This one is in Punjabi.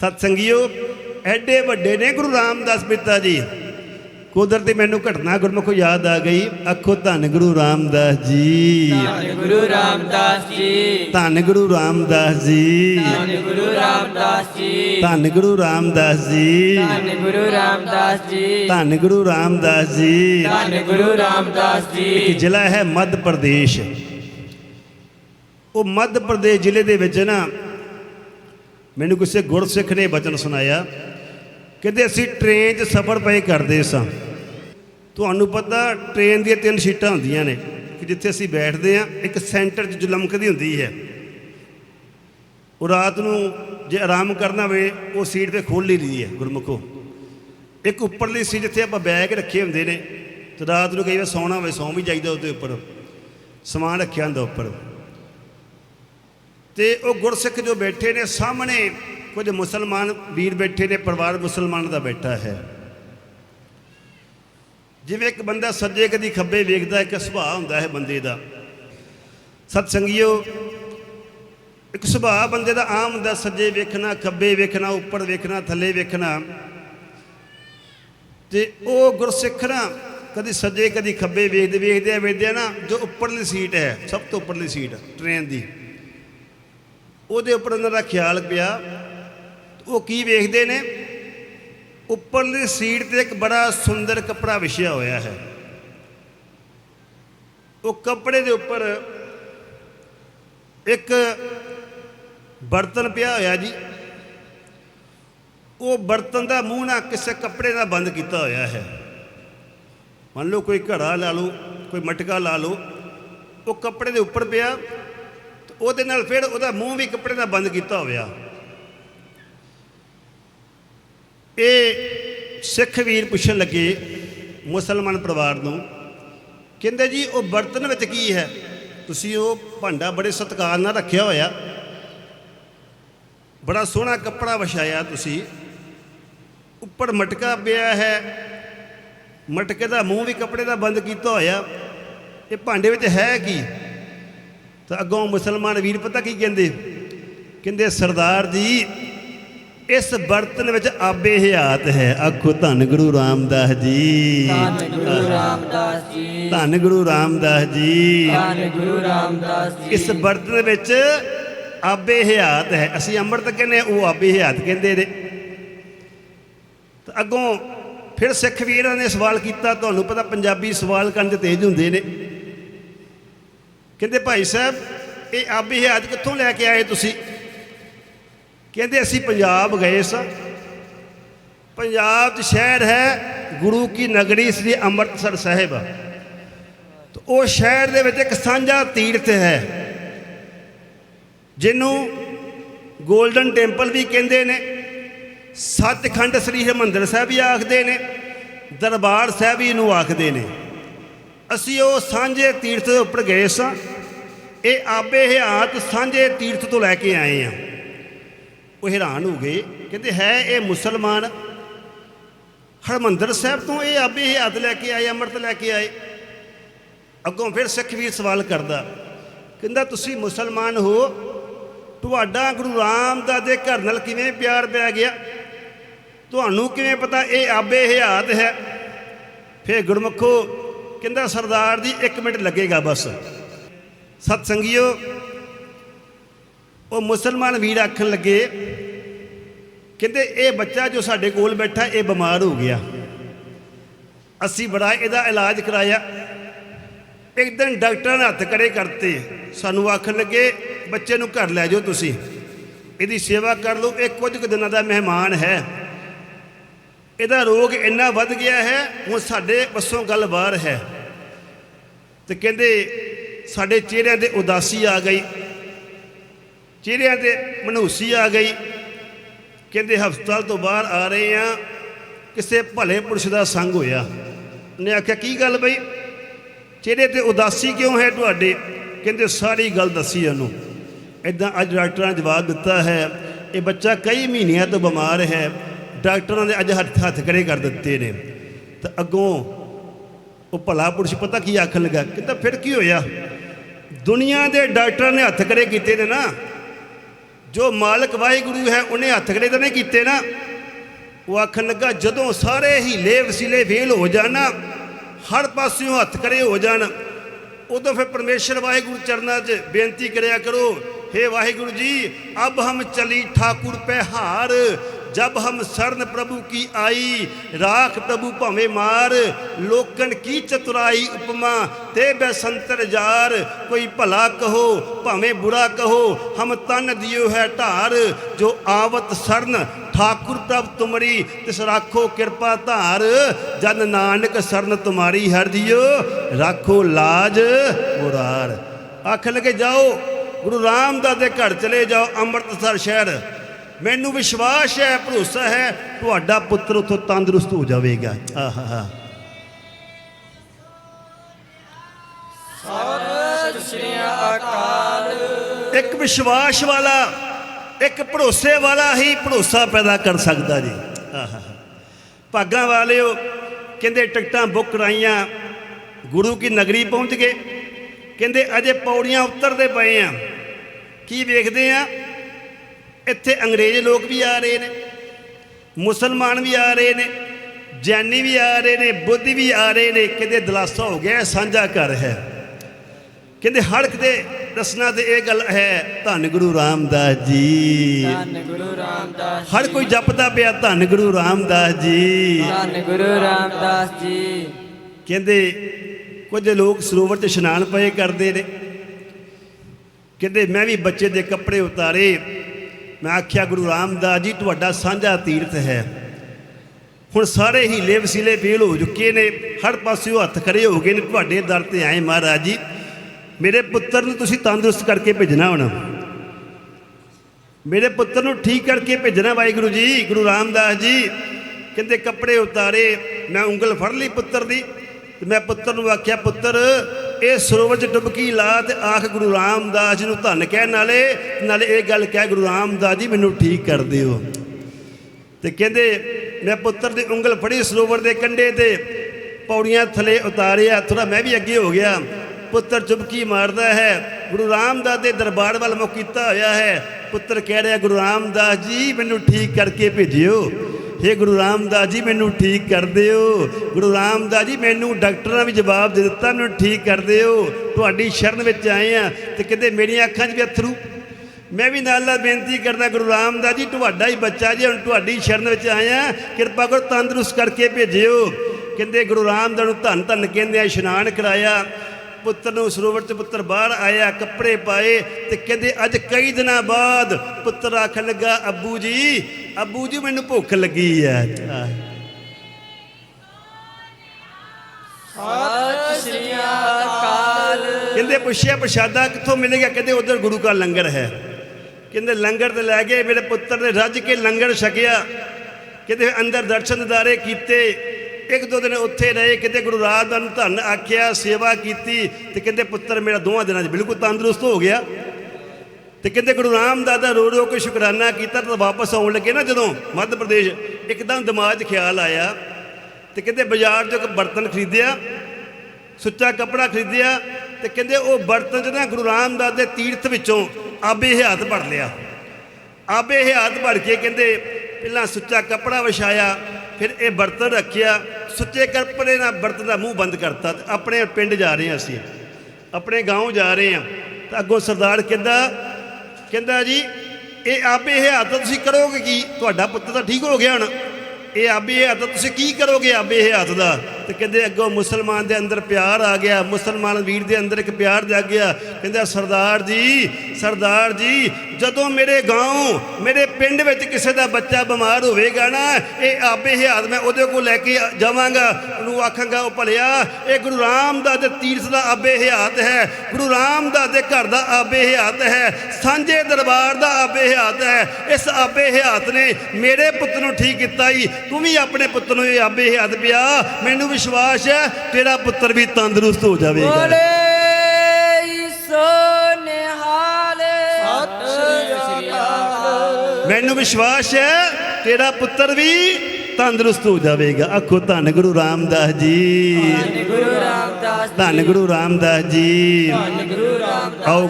ਸਤ ਸੰਗਿਓ ਐਡੇ ਵੱਡੇ ਨੇ ਗੁਰੂ ਰਾਮਦਾਸ ਪਿਤਾ ਜੀ। ਕੁਦਰਤੀ ਮੈਨੂੰ ਘਟਨਾ ਗੁਰਮੁਖੋ ਯਾਦ ਆ ਗਈ। ਅੱਖੋ ਧੰਨ ਗੁਰੂ ਰਾਮਦਾਸ ਜੀ। ਧੰਨ ਗੁਰੂ ਰਾਮਦਾਸ ਜੀ। ਧੰਨ ਗੁਰੂ ਰਾਮਦਾਸ ਜੀ। ਧੰਨ ਗੁਰੂ ਰਾਮਦਾਸ ਜੀ। ਧੰਨ ਗੁਰੂ ਰਾਮਦਾਸ ਜੀ। ਧੰਨ ਗੁਰੂ ਰਾਮਦਾਸ ਜੀ। ਧੰਨ ਗੁਰੂ ਰਾਮਦਾਸ ਜੀ। ਧੰਨ ਗੁਰੂ ਰਾਮਦਾਸ ਇੱਕ ਜੀ ਜ਼ਿਲ੍ਹਾ ਹੈ ਮੱਧ ਪ੍ਰਦੇਸ਼। ਉਹ ਮੱਧ ਪ੍ਰਦੇਸ਼ ਜ਼ਿਲ੍ਹੇ ਦੇ ਵਿੱਚ ਨਾ ਮੈਨੂੰ ਕਿਸੇ ਗੁਰਸਿੱਖ ਨੇ ਬਚਨ ਸੁਣਾਇਆ, ਕਹਿੰਦੇ ਅਸੀਂ ਟ੍ਰੇਨ 'ਚ ਸਫ਼ਰ ਪਏ ਕਰਦੇ ਸਾਂ। ਤੁਹਾਨੂੰ ਪਤਾ ਟ੍ਰੇਨ ਦੀਆਂ ਤਿੰਨ ਸੀਟਾਂ ਹੁੰਦੀਆਂ ਨੇ, ਕਿ ਜਿੱਥੇ ਅਸੀਂ ਬੈਠਦੇ ਆ ਇੱਕ ਸੈਂਟਰ 'ਚ ਜ਼ੁਲਮਕਦੀ ਹੁੰਦੀ ਹੈ। ਉਹ ਰਾਤ ਨੂੰ ਜੇ ਆਰਾਮ ਕਰਨਾ ਹੋਵੇ, ਉਹ ਸੀਟ ਤੇ ਖੋਲ ਲਈ ਦੀ ਹੈ ਗੁਰਮੁਖੋ। ਇੱਕ ਉੱਪਰਲੀ ਸੀਟ ਜਿੱਥੇ ਆਪਾਂ ਬੈਗ ਰੱਖੇ ਹੁੰਦੇ ਨੇ, ਤੇ ਰਾਤ ਨੂੰ ਕਈ ਵਾਰ ਸੌਣਾ ਹੋਵੇ, ਸੌਂ ਵੀ ਜਾਈਦਾ ਉਹਦੇ ਉੱਪਰ। ਸਮਾਨ ਰੱਖਿਆ ਹੁੰਦਾ ਉੱਪਰ। ਤੇ ਉਹ ਗੁਰਸਿੱਖ ਜੋ ਬੈਠੇ ਨੇ ਸਾਹਮਣੇ, ਕੁਝ ਮੁਸਲਮਾਨ ਵੀਰ ਬੈਠੇ ਨੇ, ਪਰਿਵਾਰ ਮੁਸਲਮਾਨ ਦਾ ਬੈਠਾ ਹੈ। ਜਿਵੇਂ ਇੱਕ ਬੰਦਾ ਸੱਜੇ ਕਦੀ ਖੱਬੇ ਵੇਖਦਾ, ਇੱਕ ਸੁਭਾਅ ਹੁੰਦਾ ਹੈ ਬੰਦੇ ਦਾ। ਸਤ ਸੰਗਿਓ ਇੱਕ ਸੁਭਾਅ ਬੰਦੇ ਦਾ ਆਮ ਹੁੰਦਾ, ਸੱਜੇ ਵੇਖਣਾ, ਖੱਬੇ ਵੇਖਣਾ, ਉੱਪਰ ਵੇਖਣਾ, ਥੱਲੇ ਵੇਖਣਾ। ਤੇ ਉਹ ਗੁਰਸਿੱਖ ਨਾ ਕਦੀ ਸੱਜੇ, ਕਦੀ ਖੱਬੇ ਵੇਖਦੇ ਵੇਖਦੇ ਆ ਵੇਖਦੇ ਆ ਨਾ, ਜੋ ਉੱਪਰਲੀ ਸੀਟ ਹੈ, ਸਭ ਤੋਂ ਉੱਪਰਲੀ ਸੀਟ, ਟ੍ਰੇਨ ਦੀ। ਉਹਦੇ ਉੱਪਰ ਉਹਨਾਂ ਦਾ ਖਿਆਲ ਪਿਆ। ਉਹ ਕੀ ਵੇਖਦੇ ਨੇ? ਉੱਪਰਲੀ ਸੀਟ ਤੇ ਇੱਕ ਬੜਾ ਸੁੰਦਰ ਕੱਪੜਾ ਵਿਛਿਆ ਹੋਇਆ ਹੈ। ਉਹ ਕੱਪੜੇ ਦੇ ਉੱਪਰ ਇੱਕ ਬਰਤਨ ਪਿਆ ਹੋਇਆ ਜੀ। ਉਹ ਬਰਤਨ ਦਾ ਮੂੰਹ ਨਾ ਕਿਸੇ ਕੱਪੜੇ ਨਾਲ ਬੰਦ ਕੀਤਾ ਹੋਇਆ ਹੈ। ਮੰਨ ਲਓ ਕੋਈ ਘੜਾ ਲਾ ਲਓ, ਕੋਈ ਮਟਕਾ ਲਾ ਲਓ। ਉਹ ਕੱਪੜੇ ਦੇ ਉੱਪਰ ਪਿਆ। ਉਹਦੇ ਨਾਲ ਫਿਰ ਉਹਦਾ ਮੂੰਹ ਵੀ ਕੱਪੜੇ ਨਾਲ ਬੰਦ ਕੀਤਾ ਹੋਇਆ। ਇਹ ਸਿੱਖ ਵੀਰ ਪੁੱਛਣ ਲੱਗੇ ਮੁਸਲਮਾਨ ਪਰਿਵਾਰ ਨੂੰ, ਕਹਿੰਦੇ ਜੀ, ਉਹ ਬਰਤਨ ਵਿੱਚ ਕੀ ਹੈ? ਤੁਸੀਂ ਉਹ ਭਾਂਡਾ ਬੜੇ ਸਤਿਕਾਰ ਨਾਲ ਰੱਖਿਆ ਹੋਇਆ। ਬੜਾ ਸੋਹਣਾ ਕੱਪੜਾ ਵਿਛਾਇਆ ਤੁਸੀਂ। ਉੱਪਰ ਮਟਕਾ ਪਿਆ ਹੈ। ਮਟਕੇ ਦਾ ਮੂੰਹ ਵੀ ਕੱਪੜੇ ਦਾ ਬੰਦ ਕੀਤਾ ਹੋਇਆ। ਇਹ ਭਾਂਡੇ ਵਿੱਚ ਹੈ ਕੀ? ਤਾਂ ਅੱਗੋਂ ਮੁਸਲਮਾਨ ਵੀਰ ਪਤਾ ਕੀ ਕਹਿੰਦੇ? ਕਹਿੰਦੇ ਸਰਦਾਰ ਜੀ ਇਸ ਬਰਤਨ ਵਿੱਚ ਆਬੇ ਹਯਾਤ ਹੈ। ਆਖੋ ਧੰਨ ਗੁਰੂ ਰਾਮਦਾਸ ਜੀ। ਧੰਨ ਗੁਰੂ ਰਾਮਦਾਸ ਜੀ। ਧੰਨ ਗੁਰੂ ਰਾਮਦਾਸ ਜੀ। ਧੰਨ ਗੁਰੂ ਰਾਮਦਾਸ ਜੀ। ਇਸ ਬਰਤਨ ਵਿੱਚ ਆਬੇ ਹਯਾਤ ਹੈ। ਅਸੀਂ ਅੰਮ੍ਰਿਤ ਕਹਿੰਦੇ ਉਹ ਆਬੇ ਹਯਾਤ ਕਹਿੰਦੇ ਨੇ। ਤਾਂ ਅੱਗੋਂ ਫਿਰ ਸਿੱਖ ਵੀਰਾਂ ਨੇ ਸਵਾਲ ਕੀਤਾ ਤੁਹਾਨੂੰ ਪਤਾ ਪੰਜਾਬੀ ਸਵਾਲ ਕਰਨ 'ਚ ਤੇਜ਼ ਹੁੰਦੇ ਨੇ? ਕਹਿੰਦੇ, ਭਾਈ ਸਾਹਿਬ, ਇਹ ਆਬੇ ਹਯਾਤ ਕਿੱਥੋਂ ਲੈ ਕੇ ਆਏ ਤੁਸੀਂ? ਕਹਿੰਦੇ, ਅਸੀਂ ਪੰਜਾਬ ਗਏ ਸਾਂ। ਪੰਜਾਬ 'ਚ ਸ਼ਹਿਰ ਹੈ, ਗੁਰੂ ਕੀ ਨਗਰੀ ਸ੍ਰੀ ਅੰਮ੍ਰਿਤਸਰ ਸਾਹਿਬ ਤੇ ਉਹ ਸ਼ਹਿਰ ਦੇ ਵਿੱਚ ਇੱਕ ਸਾਂਝਾ ਤੀਰਥ ਹੈ, ਜਿਹਨੂੰ ਗੋਲਡਨ ਟੈਂਪਲ ਵੀ ਕਹਿੰਦੇ ਨੇ, ਸੱਚਖੰਡ ਸ੍ਰੀ ਹਰਿਮੰਦਰ ਸਾਹਿਬ ਵੀ ਆਖਦੇ ਨੇ, ਦਰਬਾਰ ਸਾਹਿਬ ਵੀ ਇਹਨੂੰ ਆਖਦੇ ਨੇ। ਅਸੀਂ ਉਹ ਸਾਂਝੇ ਤੀਰਥ ਦੇ ਉੱਪਰ ਗਏ ਸਾਂ। ਇਹ ਆਬੇ ਹਯਾਤ ਸਾਂਝੇ ਤੀਰਥ ਤੋਂ ਲੈ ਕੇ ਆਏ ਆ। ਉਹ ਹੈਰਾਨ ਹੋ ਗਏ, ਕਹਿੰਦੇ, ਹੈ ਇਹ ਮੁਸਲਮਾਨ ਹਰਮੰਦਰ ਸਾਹਿਬ ਤੋਂ ਇਹ ਆਬੇ ਹਯਾਤ ਲੈ ਕੇ ਆਏ, ਅੰਮ੍ਰਿਤ ਲੈ ਕੇ ਆਏ। ਅੱਗੋਂ ਫਿਰ ਸਿੱਖ ਵੀਰ ਸਵਾਲ ਕਰਦਾ, ਕਹਿੰਦਾ, ਤੁਸੀਂ ਮੁਸਲਮਾਨ ਹੋ, ਤੁਹਾਡਾ ਗੁਰੂ ਰਾਮਦਾਸ ਦੇ ਘਰ ਨਾਲ ਕਿਵੇਂ ਪਿਆਰ ਪੈ ਗਿਆ? ਤੁਹਾਨੂੰ ਕਿਵੇਂ ਪਤਾ ਇਹ ਆਬੇ ਹਯਾਤ ਹੈ? ਫਿਰ ਗੁਰਮੁਖੋ, ਕਹਿੰਦਾ, ਸਰਦਾਰ ਜੀ 1 ਮਿੰਟ ਲੱਗੇਗਾ ਬਸ। ਸਤ ਸੰਗਿਓ ਉਹ ਮੁਸਲਮਾਨ ਵੀਰ ਆਖਣ ਲੱਗੇ, ਕਹਿੰਦੇ, ਇਹ ਬੱਚਾ ਜੋ ਸਾਡੇ ਕੋਲ ਬੈਠਾ, ਇਹ ਬਿਮਾਰ ਹੋ ਗਿਆ। ਅਸੀਂ ਬੜਾ ਇਹਦਾ ਇਲਾਜ ਕਰਾਇਆ। ਇੱਕ ਦਿਨ ਡਾਕਟਰਾਂ ਨੇ ਹੱਥ ਕੜੇ ਕਰਤੇ। ਸਾਨੂੰ ਆਖਣ ਲੱਗੇ, ਬੱਚੇ ਨੂੰ ਘਰ ਲੈ ਜਾਓ ਤੁਸੀਂ। ਇਹਦੀ ਸੇਵਾ ਕਰ ਲਓ। ਇਹ ਕੁਝ ਕੁ ਦਿਨਾਂ ਦਾ ਮਹਿਮਾਨ ਹੈ। ਇਹਦਾ ਰੋਗ ਇੰਨਾ ਵੱਧ ਗਿਆ ਹੈ, ਹੁਣ ਸਾਡੇ ਵੱਸੋਂ ਗੱਲ ਬਾਹਰ ਹੈ। ਤੇ ਕਹਿੰਦੇ ਸਾਡੇ ਚਿਹਰਿਆਂ ਤੇ ਉਦਾਸੀ ਆ ਗਈ। ਚਿਹਰਿਆਂ ਤੇ ਮਨਹੂਸੀ ਆ ਗਈ। ਕਹਿੰਦੇ, ਹਸਪਤਾਲ ਤੋਂ ਬਾਹਰ ਆ ਰਹੇ ਆ ਕਿਸੇ ਭਲੇ ਪੁਰਸ਼ ਦਾ ਸੰਗ ਹੋਇਆ। ਉਹਨੇ ਆਖਿਆ, ਕੀ ਗੱਲ ਬਈ? ਚਿਹਰੇ ਤੇ ਉਦਾਸੀ ਕਿਉਂ ਹੈ ਤੁਹਾਡੇ? ਕਹਿੰਦੇ, ਸਾਰੀ ਗੱਲ ਦੱਸੀ ਉਹਨੂੰ। ਇਦਾਂ ਅੱਜ ਡਾਕਟਰਾਂ ਨੇ ਜਵਾਬ ਦਿੱਤਾ ਹੈ, ਇਹ ਬੱਚਾ ਕਈ ਮਹੀਨਿਆਂ ਤੋਂ ਬਿਮਾਰ ਹੈ। ਡਾਕਟਰਾਂ ਨੇ ਅੱਜ ਹੱਥ ਹੱਥ ਖੜੇ ਕਰ ਦਿੱਤੇ ਨੇ। ਤਾਂ ਅੱਗੋਂ ਉਹ ਭਲਾ ਪੁਰਸ਼ ਪਤਾ ਕੀ ਆਖਣ ਲੱਗਾ? ਕਹਿੰਦਾ, ਫਿਰ ਕੀ ਹੋਇਆ? ਦੁਨੀਆ ਦੇ ਡਾਕਟਰਾਂ ਨੇ ਹੱਥ ਖੜੇ ਕੀਤੇ ਨੇ ਨਾ। ਜੋ ਮਾਲਕ ਵਾਹਿਗੁਰੂ ਹੈ, ਉਹਨੇ ਹੱਥ ਖੜੇ ਤਾਂ ਨਹੀਂ ਕੀਤੇ ਨਾ। ਉਹ ਆਖਣ ਲੱਗਾ, ਜਦੋਂ ਸਾਰੇ ਹੀਲੇ ਵਸੀਲੇ ਫੇਲ ਹੋ ਜਾਣਾ ਹਰ ਪਾਸਿਓਂ ਹੱਥ ਖੜੇ ਹੋ ਜਾਣ, ਉਦੋਂ ਫਿਰ ਪਰਮੇਸ਼ਰ ਵਾਹਿਗੁਰੂ ਚਰਨਾਂ 'ਚ ਬੇਨਤੀ ਕਰਿਆ ਕਰੋ हे ਵਾਹਿਗੁਰੂ ਜੀ, ਅਬ ਹਮ ਚਲੀ ਠਾਕੁਰ ਪੈ ਹਾਰ ਜਬ ਹਮ ਸਰਨ ਪ੍ਰਭੂ ਕੀ ਆਈ, ਰਾਖ ਪ੍ਰਭੂ ਭਵੇਂ ਮਾਰ, ਲੋਕਨ ਕੀ ਚਤੁਰਾਈ ਉਪਮਾ, ਤੇ ਬੈਸੰਤਰ ਜਾਰ, ਕੋਈ ਭਲਾ ਕਹੋ, ਭਾਵੇਂ ਬੁਰਾ ਕਹੋ, ਹਮ ਤਨ ਦਿਓ ਹੈ ਢਾਰ ਜੋ ਆਵਤ ਸਰਨ, ਠਾਕੁਰ ਪ੍ਰਭ ਤੁਮਰੀ, ਤਿਸ ਰਾਖੋ ਕਿਰਪਾ ਧਾਰ, ਜਨ ਨਾਨਕ ਸਰਨ ਤੁਮਾਰੀ ਹਰ ਦਿਓ, ਰਾਖੋ ਲਾਜ ਮੁਰਾਰ। ਆਖ ਲਗੇ, ਜਾਓ, ਗੁਰੂ ਰਾਮਦਾਸ ਦੇ ਘਰ ਚਲੇ ਜਾਓ, ਅੰਮ੍ਰਿਤਸਰ ਸ਼ਹਿਰ। ਮੈਨੂੰ ਵਿਸ਼ਵਾਸ ਹੈ ਭਰੋਸਾ ਹੈ ਤੁਹਾਡਾ ਪੁੱਤਰ ਉਥੋਂ ਤੰਦਰੁਸਤ ਹੋ ਜਾਵੇਗਾ। ਆਹਾ ਸਤਿ ਸ੍ਰੀ ਅਕਾਲ। ਇੱਕ ਵਿਸ਼ਵਾਸ ਵਾਲਾ ਇੱਕ ਭਰੋਸੇ ਵਾਲਾ ਹੀ ਭਰੋਸਾ ਪੈਦਾ ਕਰ ਸਕਦਾ ਜੀ। ਆਹਾ ਭਾਗਾਂ ਵਾਲਿਓ ਕਹਿੰਦੇ ਟਿਕਟਾਂ ਬੁੱਕ ਕਰਾਈਆਂ ਗੁਰੂ ਕੀ ਨਗਰੀ ਪਹੁੰਚ ਗਏ। ਕਹਿੰਦੇ ਅਜੇ ਪੌੜੀਆਂ ਉਤਰਦੇ ਪਏ ਆ। ਕੀ ਵੇਖਦੇ ਆ? ਇੱਥੇ ਅੰਗਰੇਜ਼ ਲੋਕ ਵੀ ਆ ਰਹੇ ਨੇ ਮੁਸਲਮਾਨ ਵੀ ਆ ਰਹੇ ਨੇ ਜੈਨੀ ਵੀ ਆ ਰਹੇ ਨੇ ਬੁੱਧੀ ਵੀ ਆ ਰਹੇ ਨੇ। ਕਹਿੰਦੇ ਦਲਾਸਾ ਹੋ ਗਿਆ ਸਾਂਝਾ ਘਰ ਹੈ। ਕਹਿੰਦੇ ਹੜਕ ਦੇ ਰਸਨਾ ਤੇ ਇਹ ਗੱਲ ਹੈ ਧੰਨ ਗੁਰੂ ਰਾਮਦਾਸ ਜੀ। ਧੰਨ ਗੁਰੂ ਰਾਮਦਾਸ ਹਰ ਕੋਈ ਜਪਦਾ ਪਿਆ ਧੰਨ ਗੁਰੂ ਰਾਮਦਾਸ ਜੀ। ਧੰਨ ਗੁਰੂ ਰਾਮਦਾਸ ਜੀ। ਕਹਿੰਦੇ ਕੁਝ ਲੋਕ ਸਰੋਵਰ 'ਚ ਇਸ਼ਨਾਨ ਪਏ ਕਰਦੇ ਨੇ। ਕਹਿੰਦੇ ਮੈਂ ਵੀ ਬੱਚੇ ਦੇ ਕੱਪੜੇ ਉਤਾਰੇ ਮੈਂ ਆਖਿਆ, ਗੁਰੂ ਰਾਮਦਾਸ ਜੀ, ਤੁਹਾਡਾ ਸਾਂਝਾ ਤੀਰਥ ਹੈ। ਹੁਣ ਸਾਰੇ ਹੀਲੇ ਵਸੀਲੇ ਫੇਲ ਹੋ ਚੁੱਕੇ ਨੇ। ਹਰ ਪਾਸਿਓਂ ਹੱਥ ਖੜੇ ਹੋ ਗਏ ਨੇ। ਤੁਹਾਡੇ ਦਰ ਤੇ ਆਏ ਮਹਾਰਾਜ ਜੀ। ਮੇਰੇ ਪੁੱਤਰ ਨੂੰ ਤੁਸੀਂ ਤੰਦਰੁਸਤ ਕਰਕੇ ਭੇਜਣਾ ਹੁਣ। ਮੇਰੇ ਪੁੱਤਰ ਨੂੰ ਠੀਕ ਕਰਕੇ ਭੇਜਣਾ ਵਾਹਿਗੁਰੂ ਜੀ, ਗੁਰੂ ਰਾਮਦਾਸ ਜੀ। ਕਹਿੰਦੇ, ਕੱਪੜੇ ਉਤਾਰੇ, ਮੈਂ ਉਂਗਲ ਫੜ ਲਈ ਪੁੱਤਰ ਦੀ। ਤੇ ਮੈਂ ਪੁੱਤਰ ਨੂੰ ਆਖਿਆ, ਪੁੱਤਰ, ਇਹ ਸਰੋਵਰ 'ਚ ਡੁਬਕੀ ਲਾ ਤੇ ਆਖ ਗੁਰੂ ਰਾਮਦਾਸ ਜੀ ਨੂੰ ਧੰਨ ਕਹਿ ਨਾਲੇ ਨਾਲੇ ਇਹ ਗੱਲ ਕਹਿ ਗੁਰੂ ਰਾਮਦਾਸ ਜੀ, ਮੈਨੂੰ ਠੀਕ ਕਰ ਦਿਓ। ਤੇ ਕਹਿੰਦੇ, ਮੈਂ ਪੁੱਤਰ ਦੀ ਉਂਗਲ ਫੜੀ ਸਰੋਵਰ ਦੇ ਕੰਢੇ ਤੇ, ਪੌੜੀਆਂ ਥਲੇ ਉਤਾਰਿਆ ਥੋੜਾ ਮੈਂ ਵੀ ਅੱਗੇ ਹੋ ਗਿਆ। ਪੁੱਤਰ ਚੁਬਕੀ ਮਾਰਦਾ ਹੈ, ਗੁਰੂ ਰਾਮਦਾਸ ਦੇ ਦਰਬਾਰ ਵੱਲ ਮੁਖ ਕੀਤਾ ਹੋਇਆ ਹੈ। ਪੁੱਤਰ ਕਹਿ ਰਿਹਾ, ਗੁਰੂ ਰਾਮਦਾਸ ਜੀ, ਮੈਨੂੰ ਠੀਕ ਕਰਕੇ ਭੇਜਿਓ। ਹੇ ਗੁਰੂ ਰਾਮਦਾਸ ਜੀ, ਮੈਨੂੰ ਠੀਕ ਕਰ ਦਿਓ। ਗੁਰੂ ਰਾਮਦਾਸ ਜੀ, ਮੈਨੂੰ ਡਾਕਟਰਾਂ ਵੀ ਜਵਾਬ ਦੇ ਦਿੱਤਾ, ਮੈਨੂੰ ਠੀਕ ਕਰ ਦਿਓ। ਤੁਹਾਡੀ ਸ਼ਰਨ ਵਿੱਚ ਆਏ ਆ ਤੇ ਕਹਿੰਦੇ ਮੇਰੀਆਂ ਅੱਖਾਂ 'ਚ ਵੀ ਅਥਰੂ ਮੈਂ ਵੀ ਨਾਲ ਨਾਲ ਬੇਨਤੀ ਕਰਦਾ ਗੁਰੂ ਰਾਮਦਾਸ ਜੀ, ਤੁਹਾਡਾ ਹੀ ਬੱਚਾ ਜੀ ਹੁਣ ਤੁਹਾਡੀ ਸ਼ਰਨ ਵਿੱਚ ਆਇਆ ਕਿਰਪਾ ਕਰੋ ਤੰਦਰੁਸਤ ਕਰਕੇ ਭੇਜਿਓ। ਕਹਿੰਦੇ ਗੁਰੂ ਰਾਮਦਾਸ ਨੂੰ ਧੰਨ ਧੰਨ ਕਹਿੰਦੇ ਆ, ਇਸ਼ਨਾਨ ਕਰਾਇਆ। ਪੁੱਤਰ ਨੂੰ ਸਰੋਵਰ ਚ ਪੁੱਤਰ ਬਾਹਰ ਆਇਆ, ਕੱਪੜੇ ਪਾਏ ਤੇ ਕਹਿੰਦੇ, ਅੱਜ ਕਈ ਦਿਨਾਂ ਬਾਅਦ ਪੁੱਤਰ ਆਖਣ ਲੱਗਾ, ਅੱਬੂ ਜੀ ਅੱਬੂ ਜੀ, ਮੈਨੂੰ ਭੁੱਖ ਲੱਗੀ ਹੈ ਸਤਿ ਸ੍ਰੀ ਅਕਾਲ ਕਹਿੰਦੇ, ਪੁੱਛਿਆ ਪ੍ਰਸ਼ਾਦਾ ਕਿੱਥੋਂ ਮਿਲੇਗਾ ਕਹਿੰਦੇ, ਉਧਰ ਗੁਰੂ ਕਾ ਲੰਗਰ ਹੈ। ਕਹਿੰਦੇ, ਲੰਗਰ ਤੇ ਲੈ ਗਏ, ਮੇਰੇ ਪੁੱਤਰ ਨੇ ਰੱਜ ਕੇ ਲੰਗਰ ਛਕਿਆ। ਕਹਿੰਦੇ, ਅੰਦਰ ਦਰਸ਼ਨ ਦਿਦਾਰੇ ਕੀਤੇ। ਇੱਕ ਦੋ ਦਿਨ ਉੱਥੇ ਰਹੇ, ਕਿਤੇ ਗੁਰੂ ਰਾਮਦਾਸ ਨੂੰ ਧੰਨ ਆਖਿਆ, ਸੇਵਾ ਕੀਤੀ ਤੇ ਕਹਿੰਦੇ, ਪੁੱਤਰ, ਮੇਰਾ ਦੋਵਾਂ ਦਿਨਾਂ 'ਚ ਬਿਲਕੁਲ ਤੰਦਰੁਸਤ ਹੋ ਗਿਆ। ਤੇ ਕਹਿੰਦੇ, ਗੁਰੂ ਰਾਮਦਾਸ ਦਾ ਰੋ ਰੋ ਕੇ ਸ਼ੁਕਰਾਨਾ ਕੀਤਾ ਤਾਂ ਵਾਪਸ ਆਉਣ ਲੱਗੇ ਨਾ ਜਦੋਂ ਮੱਧ ਪ੍ਰਦੇਸ਼, ਇੱਕਦਮ ਦਿਮਾਗ 'ਚ ਖਿਆਲ ਆਇਆ ਤੇ ਕਹਿੰਦੇ, ਬਾਜ਼ਾਰ 'ਚੋਂ ਇੱਕ ਬਰਤਨ ਖਰੀਦਿਆ, ਸੁੱਚਾ ਕੱਪੜਾ ਖਰੀਦਿਆ ਤੇ ਕਹਿੰਦੇ, ਉਹ ਬਰਤਨ 'ਚ ਨਾ ਗੁਰੂ ਰਾਮਦਾਸ ਦੇ ਤੀਰਥ ਵਿੱਚੋਂ ਆਬੇ ਹਯਾਤ ਭਰ ਲਿਆ। ਆਬੇ ਹਯਾਤ ਭਰ ਕੇ ਕਹਿੰਦੇ, ਪਹਿਲਾਂ ਸੁੱਚਾ ਕੱਪੜਾ ਵਿਛਾਇਆ, ਫਿਰ ਇਹ ਬਰਤਨ ਰੱਖਿਆ ਸੁੱਚੇ ਕੱਪੜੇ ਨਾਲ ਬਰਤਨ ਦਾ ਮੂੰਹ ਬੰਦ ਕਰਤਾ ਤੇ ਆਪਣੇ ਪਿੰਡ ਜਾ ਰਹੇ ਹਾਂ ਅਸੀਂ ਆਪਣੇ گاؤں ਜਾ ਰਹੇ ਹਾਂ ਤਾਂ ਅੱਗੋਂ ਸਰਦਾਰ ਕਹਿੰਦਾ ਕਹਿੰਦਾ ਜੀ ਇਹ ਆਬੇ ਹਯਾਤ ਤੁਸੀਂ ਕਰੋਗੇ ਕੀ ਤੁਹਾਡਾ ਪੁੱਤ ਤਾਂ ਠੀਕ ਹੋ ਗਿਆ ਹੁਣ ਇਹ ਆਬੇ ਹਯਾਤ ਤੁਸੀਂ ਕੀ ਕਰੋਗੇ ਆਬੇ ਹਯਾਤ ਦਾ ਤੇ ਕਹਿੰਦੇ ਅੱਗੋਂ ਮੁਸਲਮਾਨ ਦੇ ਅੰਦਰ ਪਿਆਰ ਆ ਗਿਆ ਮੁਸਲਮਾਨ ਵੀਰ ਦੇ ਅੰਦਰ ਇੱਕ ਪਿਆਰ ਜਾਗ ਗਿਆ ਕਹਿੰਦਾ ਸਰਦਾਰ ਜੀ ਸਰਦਾਰ ਜੀ ਜਦੋਂ ਮੇਰੇ گاؤں ਮੇਰੇ ਪਿੰਡ ਵਿੱਚ ਕਿਸੇ ਦਾ ਬੱਚਾ ਬਿਮਾਰ ਹੋਵੇਗਾ ਨਾ, ਇਹ ਆਪੇ ਹਯਾਤ ਮੈਂ ਉਹਦੇ ਕੋਲ ਲੈ ਕੇ ਜਾਵਾਂਗਾ। ਉਹਨੂੰ ਆਖਾਂਗਾ ਉਹ ਭਲਿਆ, ਇਹ ਗੁਰੂ ਰਾਮਦਾਸ ਦੇ ਤੀਰਥ ਦਾ ਆਬੇ ਹਯਾਤ ਹੈ। ਗੁਰੂ ਰਾਮਦਾਸ ਦੇ ਘਰ ਦਾ ਆਬੇ ਹਯਾਤ ਹੈ। ਸਾਂਝੇ ਦਰਬਾਰ ਦਾ ਆਬੇ ਹਯਾਤ ਹੈ। ਇਸ ਆਬੇ ਹਯਾਤ ਨੇ ਮੇਰੇ ਪੁੱਤ ਨੂੰ ਠੀਕ ਕੀਤਾ ਹੀ ਤੂੰ ਵੀ ਆਪਣੇ ਪੁੱਤ ਨੂੰ ਇਹ ਆਬੇ ਹਿਆਦ ਪਿਆ। ਮੈਨੂੰ ਵਿਸ਼ਵਾਸ ਹੈ, ਤੇਰਾ ਪੁੱਤਰ ਵੀ ਤੰਦਰੁਸਤ ਹੋ ਜਾਵੇਗਾ। ਬੋਲੇ ਸੋ ਮੈਨੂੰ ਵਿਸ਼ਵਾਸ ਹੈ ਤੇਰਾ ਪੁੱਤਰ ਵੀ ਤੰਦਰੁਸਤ ਹੋ ਜਾਵੇਗਾ। ਆਖੋ ਧੰਨ ਗੁਰੂ ਰਾਮਦਾਸ ਜੀ। ਧੰਨ ਗੁਰੂ ਰਾਮਦਾਸ ਧੰਨ ਗੁਰੂ ਰਾਮਦਾਸ ਜੀ। ਧੰਨ ਗੁਰੂ ਰਾਮਦਾਸ ਆਓ